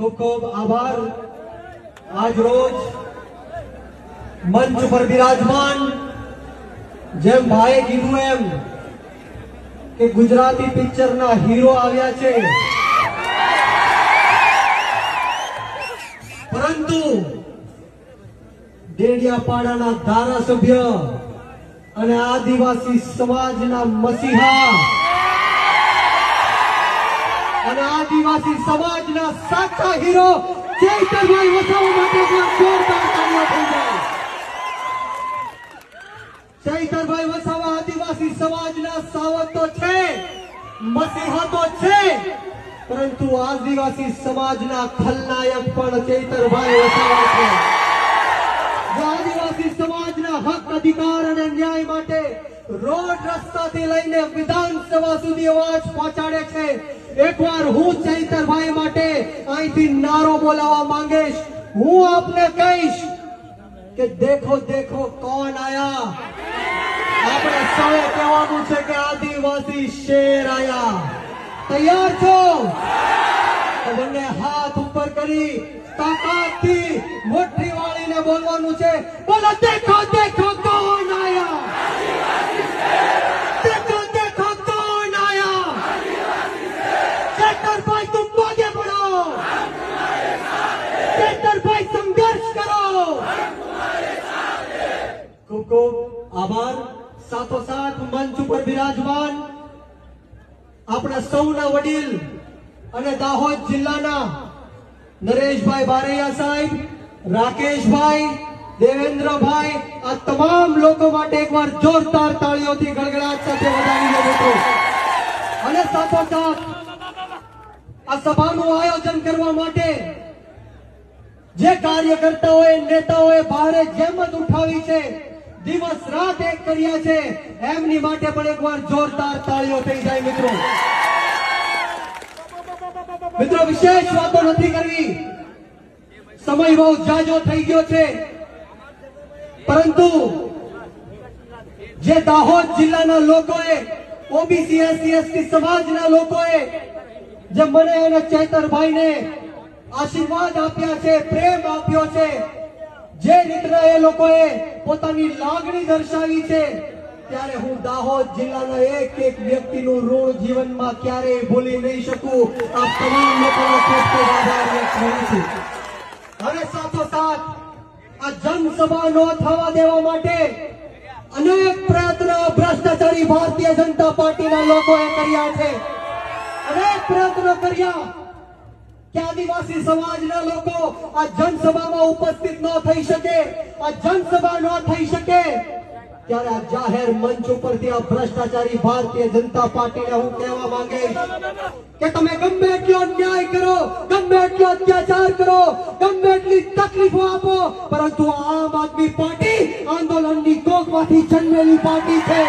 ખૂબ આભાર. આજ રોજ મંચ પર બિરાજમાન જેમ ભાઈએ કીધું એમ કે ગુજરાતી પિક્ચરના હીરો આવ્યા છે. પરંતુ ડેડિયાપાડાના ધારાસભ્ય અને આદિવાસી સમાજના મસીહા આદિવાસી સમાજના સાચા હીરો ચૈતરભાઈ વસાવા માટે જોરદાર તાળીઓ થઈ જાય. ચૈતરભાઈ વસાવા આદિવાસી સમાજના સાવત છે, મસીહા છે, પરંતુ આદિવાસી સમાજના ખલનાયક પણ ચૈતરભાઈ વસાવા છે. આદિવાસી સમાજના હક, અધિકાર અને ન્યાય માટે રોડ રસ્તાથી લઈને વિધાનસભા સુધી અવાજ પહોંચાડે છે એકવાર હું ચૈતરભાઈ માટે અહીંથી નારો બોલાવવા માંગીશ, હું આપને કહીશ કે દેખો દેખો કોણ આયા? આપણે સૌએ કહેવાનું છે કે આદિવાસી શેર આયા. તૈયાર છો? બંને હાથ ઉપર કરી તાકાતથી મોટી વાળીને બોલવાનું છે. બોલો, દેખો દેખો કોણ આયા દેખો દેખો કોણ આયા ચેતરભાઈ તુમ આગે बढ़ो ચેતરભાઈ સંઘર્ષ કરો. ખૂબ ખૂબ આભાર. સાથોસાથ મંચ ઉપર બિરાજમાન આપણા સૌના વડીલ અને દાહોદ જિલ્લાના નરેશભાઈ બારૈયા સાહેબ, રાકેશભાઈ, દેવેન્દ્રભાઈ, આ તમામ લોકો માટે એકવાર જોરદાર તાળીઓથી ગળગડાટ સાથે વધાવી દો મિત્રો. અને સાથોસાથ આ સભાનું આયોજન કરવા માટે જે કાર્યકર્તાઓએ, નેતાઓએ ભારે જેમત ઉઠાવી છે, દિવસ રાત એક કર્યા છે, એમની માટે પણ એકવાર જોરદાર તાળીઓ થઈ જાય મિત્રો. મિત્રો, વિશેષ વાતો નથી કરવી. સમય બહુ જાજો થઈ ગયો છે. પરંતુ જે દાહોદ જિલ્લાના લોકોએ, ઓબીસી, એસસી, એસટી સમાજના લોકોએ, જે મને અને ચૈતરભાઈને આશીર્વાદ આપ્યા છે, પ્રેમ આપ્યો છે. જે રીતના એ લોકોએ પોતાની લાગણી દર્શાવી છે, ત્યારે હું દાહોદ જિલ્લાના એક એક વ્યક્તિનું ઋણ જીવનમાં ક્યારેય ભૂલી નહીં શકું. આ તમામ લોકોનો ખૂબ આભાર કરું છું. અને સાથોસાથ, આ જનસભા ન થવા દેવા માટે અનેક પ્રયત્નો ભ્રષ્ટાચારી ભારતીય જનતા પાર્ટીના લોકોએ કર્યા છે. અનેક પ્રયત્નો કર્યા. આદિવાસી સમાજના લોકો આ જનસભામાં ઉપસ્થિત ન થઈ શકે, આ જનસભા ન થઈ શકે. ત્યારે આ જાહેર મંચ ઉપરથી આ ભ્રષ્ટાચારી ભારતીય જનતા પાર્ટીને હું કહેવા માંગે કે તમે ગમે એટલો અન્યાય કરો, ગમે એટલો અત્યાચાર કરો, ગમે એટલી તકલીફો આપો, પરંતુ આમ આદમી પાર્ટી આંદોલનની કોકમાંથી જન્મેલી પાર્ટી છે.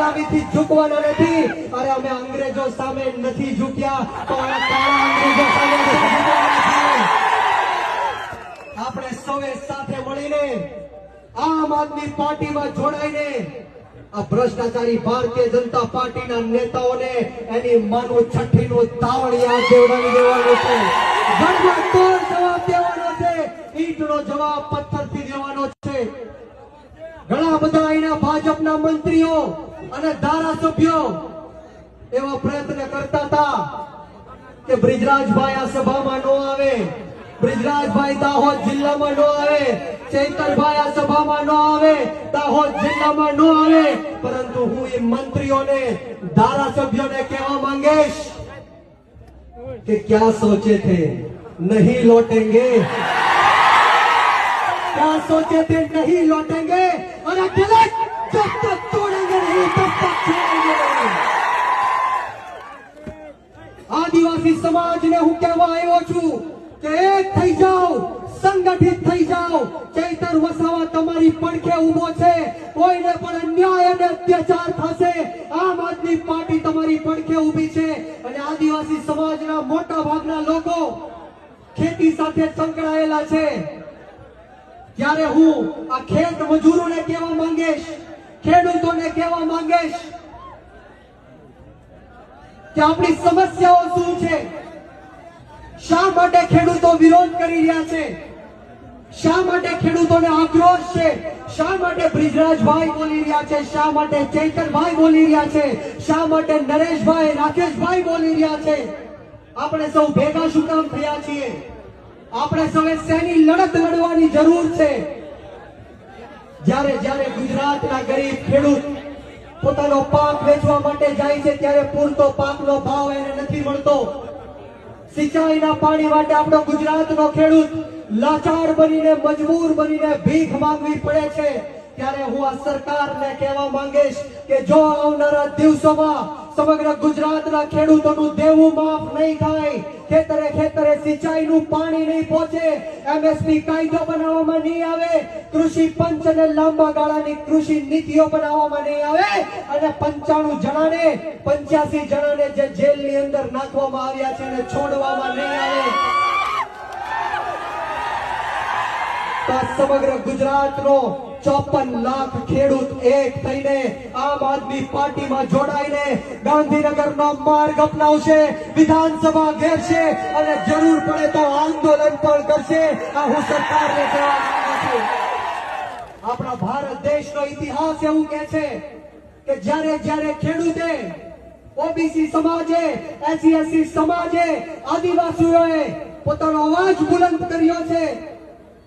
ગુલામીથી ઝૂકવાના નથી. અરે અમે અંગ્રેજો સામે નથી ઝૂક્યા. તો અંગ્રેજો સામે. આપણે સૌએ સાથે મળીને આમ આદમી પાર્ટીમાં જોડાઈને આ ભ્રષ્ટાચારી ભારતીય જનતા પાર્ટીના નેતાઓને એની માનું છઠ્ઠીનું તાવણિયા દેવડાવી દેવાનું છે. જડમાં કોણ જવાબ દેવાનો છે? ઈંટનો જવાબ પથ્થરથી દેવાનો છે. ઘણા બધા અહીંના ભાજપના મંત્રીઓ અને ધારાસભ્યો એવા પ્રયત્ન કરતા હતા કે બ્રિજરાજભાઈ આ સભામાં ન આવે બ્રિજરાજભાઈ દાહોદ જિલ્લામાં ન આવે ચૈતરભાઈ આ સભામાં ન આવે દાહોદ જિલ્લામાં ન આવે પરંતુ હું એ મંત્રીઓને ધારાસભ્યોને કહેવા માંગીશ कि क्या सोचे थे नहीं लौटेंगे क्या सोचे थे नहीं लौटेंगे और अकेले जब तक આદિવાસી સમાજને હું કહેવા આવ્યો છું કે એક થઈ જાઓ, સંગઠિત થઈ જાઓ. ચૈતર વસાવા તમારી પડખે ઊભો છે. કોઈને પણ અન્યાય અને અત્યાચાર થશે. આમ આદમી પાર્ટી તમારી પડખે ઊભી છે. અને આદિવાસી સમાજના મોટા ભાગના લોકો ખેતી સાથે સંકળાયેલા છે. ત્યારે હું આ ખેત મજૂરોને કહેવા માંગીશ ખેડૂતોને કહેવા માંગીશ કે આપણી સમસ્યાઓ શું છે? શા માટે ખેડૂતો વિરોધ કરી રહ્યા છે? શા માટે ખેડૂતોને આક્રોશ છે? શા માટે બ્રિજરાજભાઈ બોલી રહ્યા છે? શા માટે ચૈતનભાઈ બોલી રહ્યા છે? શા માટે નરેશભાઈ, રાકેશભાઈ બોલી રહ્યા છે? આપણે સૌ ભેગા શું કામ થયા છીએ? આપણે સૌએ શેની લડત લડવાની જરૂર છે? જ્યારે જ્યારે ગુજરાતના ગરીબ ખેડૂત પોતાનો પાક વેચવા માટે જાય છે, ત્યારે પૂરતો પાકનો ભાવ એને નથી મળતો. સિંચાઈના પાણી માટે આપણો ગુજરાતનો ખેડૂત લાચાર બનીને, મજબૂર બનીને ભીખ માંગવી પડે છે. ત્યારે હું આ સરકારને કહેવા માંગીશ કે જો આવનારા દિવસોમાં સમગ્ર ગુજરાતના ખેડૂતોનું દેવું માફ નહીં થાય. ખેતરે ખેતરે સિંચાઈનું પાણી નહીં પહોંચે. એમએસપી કાયદો બનાવવામાં નહીં આવે. કૃષિ પંચ અને લાંબા ગાળાની કૃષિ નીતિઓ બનાવવામાં નહીં આવે. અને પંચાણું જણાને, પંચ્યાસી જણાને જે જેલની અંદર નાખવામાં આવ્યા છે એને છોડવામાં નહીં આવે. સમગ્ર ગુજરાતનો ચોપન લાખ ખેડૂત એક થઈને આમ આદમી પાર્ટીમાં જોડાઈને ગાંધીનગરનો માર્ગ અપનાવશે, વિધાનસભા ઘેરશે અને જરૂર પડે તો આંદોલન પણ કરશે. આ હું સરકારને કહેવા આપણા ભારત દેશનો ઇતિહાસ એવું કહે છે કે જ્યારે જ્યારે ખેડૂતે ઓબીસી સમાજે એસસી એસસી સમાજે આદિવાસીઓએ પોતાનો અવાજ બુલંદ કર્યો છે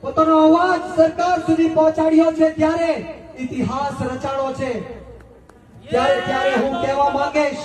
પોતાનો અવાજ સરકાર સુધી પહોંચાડ્યો છે ત્યારે ઇતિહાસ રચાણો છે. ત્યારે ત્યારે હું કહેવા માંગીશ